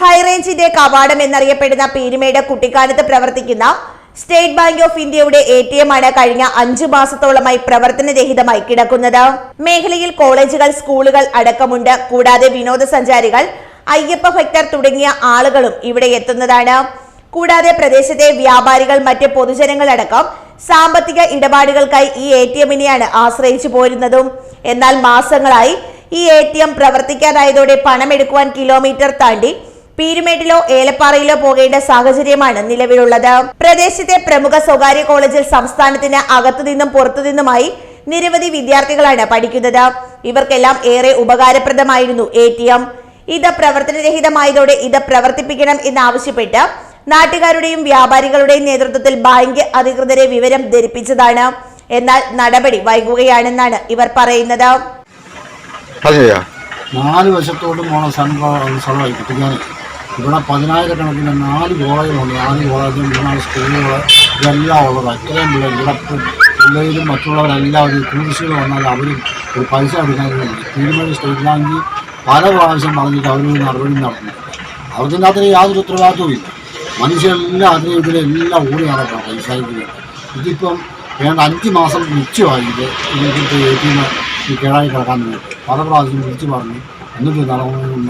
ഹൈറേഞ്ചിന്റെ കവാടം എന്നറിയപ്പെടുന്ന പീരുമേട് കുട്ടിക്കാലത്ത് പ്രവർത്തിക്കുന്ന സ്റ്റേറ്റ് ബാങ്ക് ഓഫ് ഇന്ത്യയുടെ എ ടി എം ആണ് കഴിഞ്ഞ അഞ്ചു മാസത്തോളമായി പ്രവർത്തനരഹിതമായി കിടക്കുന്നത്. മേഖലയിൽ കോളേജുകൾ സ്കൂളുകൾ അടക്കമുണ്ട്. കൂടാതെ വിനോദസഞ്ചാരികൾ അയ്യപ്പ ഭക്തർ തുടങ്ങിയ ആളുകളും ഇവിടെ എത്തുന്നതാണ്. കൂടാതെ പ്രദേശത്തെ വ്യാപാരികൾ മറ്റ് പൊതുജനങ്ങളടക്കം സാമ്പത്തിക ഇടപാടുകൾക്കായി ഈ എ ടി എമ്മിനെയാണ് ആശ്രയിച്ചു പോരുന്നതും. എന്നാൽ മാസങ്ങളായി ഈ എ ടി എം പ്രവർത്തിക്കാതായതോടെ പണമെടുക്കുവാൻ കിലോമീറ്റർ താണ്ടി പീരുമേട്ടിലോ ഏലപ്പാറയിലോ പോകേണ്ട സാഹചര്യമാണ് നിലവിലുള്ളത്. പ്രദേശത്തെ പ്രമുഖ സ്വകാര്യ കോളേജിൽ സംസ്ഥാനത്തിന് അകത്തുനിന്നും പുറത്തുനിന്നുമായി നിരവധി വിദ്യാർത്ഥികളാണ് പഠിക്കുന്നത്. ഇവർക്കെല്ലാം ഏറെ ഉപകാരപ്രദമായിരുന്നു എ ടി എം. ഇത് പ്രവർത്തനരഹിതമായതോടെ ഇത് പ്രവർത്തിപ്പിക്കണം എന്നാവശ്യപ്പെട്ട് നാട്ടുകാരുടെയും വ്യാപാരികളുടെയും നേതൃത്വത്തിൽ ബാങ്ക് അധികൃതരെ വിവരം ധരിപ്പിച്ചതാണ്. എന്നാൽ നടപടി വൈകുകയാണെന്നാണ് ഇവർ പറയുന്നത്. നാല് വശത്തോട്ടും പോണ സംഭവം കുട്ടിക്കാനെ. ഇവിടെ പതിനായിരക്കണക്കിന് നാല് കോളേജുകളുണ്ട്. നാല് കോളേജും മൂന്നാൽ സ്കൂളുകൾ. ഇതെല്ലാം ഉള്ളത്. അത്രയും പിള്ളേർ ഇവിടെ പിള്ളേരും പിള്ളേരും മറ്റുള്ളവരെല്ലാവരും ടൂറിസ്റ്റുകൾ വന്നാൽ അവർ ഒരു പൈസ എടുക്കാനില്ല തീരുമാനം സ്റ്റേറ്റ് ബാങ്കിൽ പല പ്രാവശ്യം പറഞ്ഞിട്ട് അവരൊരു നടത്തുന്നു അവർക്കിന്റെ അത്ര യാതൊരു ഉത്തരവാദിത്വവും ഇല്ല. മനുഷ്യരെല്ലാം അതിന് ഇതിലെല്ലാം ഓടി നടക്കണം വേണ്ടി ഇതിപ്പം വേണ്ട അഞ്ച് മാസം മിച്ചമായിട്ട് ഇതിനകത്ത് എ ടി എം ഈ കേടായി കിടക്കാൻ വേണ്ടി. പല പ്രാവശ്യം വിളിച്ച് പറഞ്ഞു എന്നിട്ട് നടപടി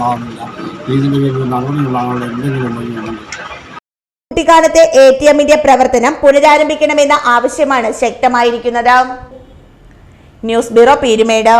കുട്ടിക്കാലത്തെ എ ടി എമ്മിന്റെ പ്രവർത്തനം പുനരാരംഭിക്കണമെന്ന ആവശ്യമാണ് ശക്തമായിരിക്കുന്നത്. News bureau Peermade.